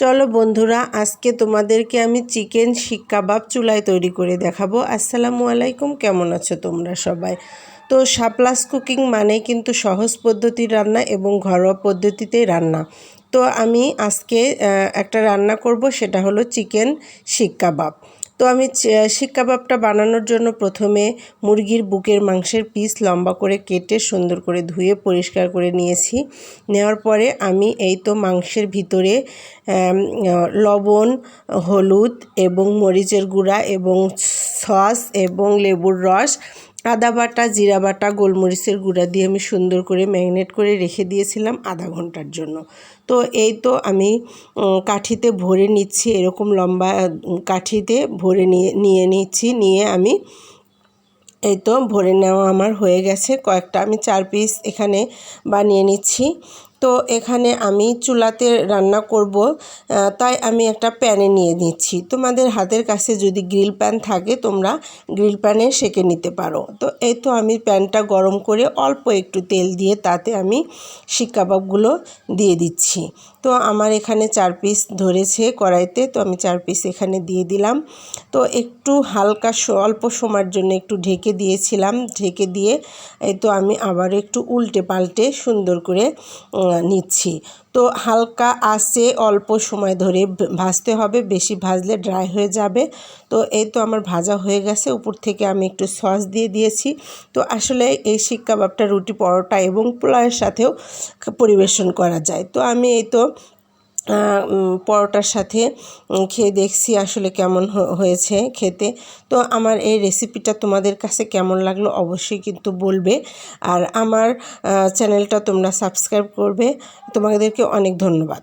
চলো বন্ধুরা, আজকে তোমাদেরকে আমি চিকেন শিক কাবাব চুলায় তৈরি করে দেখাবো। আসসালামু আলাইকুম, কেমন আছো তোমরা সবাই? তো সাপ্লাস কুকিং মানে কিন্তু সহজ পদ্ধতির রান্না এবং ঘরোয়া পদ্ধতিতেই রান্না। তো আমি আজকে একটা রান্না করব, সেটা হলো চিকেন শিক কাবাব। তো আমি শিক কাবাবটা বানানোর জন্য প্রথমে মুরগির বুকের মাংসের পিস লম্বা করে কেটে সুন্দর করে ধুয়ে পরিষ্কার করে নিয়েছি। নেওয়ার পরে আমি এই তো মাংসের ভিতরে লবণ, হলুদ এবং মরিচের গুঁড়া এবং সস এবং লেবুর রস আদা বাটা, জিরা বাটা, গোলমরিচের গুঁড়া দিয়ে আমি সুন্দর করে ম্যাগনেট করে রেখে দিয়েছিলাম আধা ঘণ্টার জন্য। তো এই তো আমি কাঠিতে ভরে নিচ্ছি, এরকম লম্বা কাঠিতে ভরে নিয়ে নিয়ে নিচ্ছি, নিয়ে আমি এই তো ভরে নেওয়া আমার হয়ে গেছে। কয়েকটা আমি চার পিস এখানে বানিয়ে নিচ্ছি। তো এখানে আমি চুলাতে রান্না করব তাই আমি একটা প্যানে নিয়ে নিচ্ছি। তোমাদের হাতের কাছে যদি গ্রিল প্যান থাকে, তোমরা গ্রিল প্যানে সেঁকে নিতে পারো। তো এই তো আমি প্যানটা গরম করে অল্প একটু তেল দিয়ে তাতে আমি শিক কাবাবগুলো দিয়ে দিচ্ছি। তো আমার এখানে চার পিস ধরেছে কড়াইতে, তো আমি চার পিস এখানে দিয়ে দিলাম। তো একটু হালকা অল্প সময়ের জন্য একটু ঢেকে দিয়েছিলাম। ঢেকে দিয়ে এই তো আমি আবার একটু উল্টে পাল্টে সুন্দর করে নিচ্ছি। তো হালকা আসে অল্প সময় ধরে ভাজতে হবে। বেশি ভাজলে ড্রাই হয়ে যাবে। তো এই তো আমার ভাজা হয়ে গেছে। উপর থেকে আমি একটু সস দিয়ে দিয়েছি। তো আসলে এই শিক কাবাবটা রুটি পরোটা এবং পোলাওয়ের সাথেও পরিবেশন করা যায়। তো আমি এই তো পরোটার সাথে খেয়ে দেখছি আসলে কেমন হয়েছে খেতে। তো আমার এই রেসিপিটা তোমাদের কাছে কেমন লাগল অবশ্যই কিন্তু বলবে। আর আমার চ্যানেলটা তোমরা সাবস্ক্রাইব করবে। তোমাদেরকে অনেক ধন্যবাদ।